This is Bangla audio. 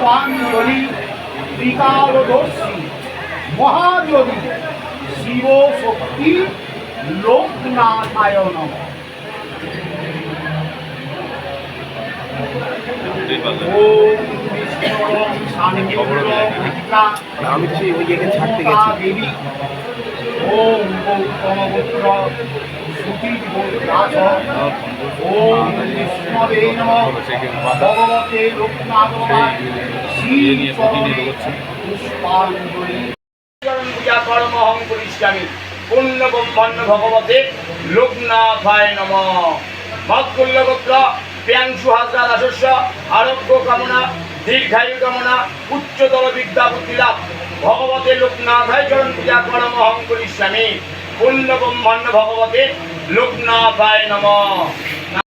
পুষ্পাঞ্জলি বিকারদর্শী মহাযোগী শিব শক্তি বিদ্যা আমি তো ওই জায়গায় ছাড়তে গেছি। নমঃ ভগবতে প্রিয়াংশু আরোগ্য কামনা, দীর্ঘায়ু কামনা, উচ্চতর বিদ্যা বুদ্ধি লাভ। ভগবতে লোকনাথায় চরণ পূজা কর্ম হং করিষ্যামি। পুণ্য ব্রহ্মণ্য ভগবতে লোকনাথায় নম।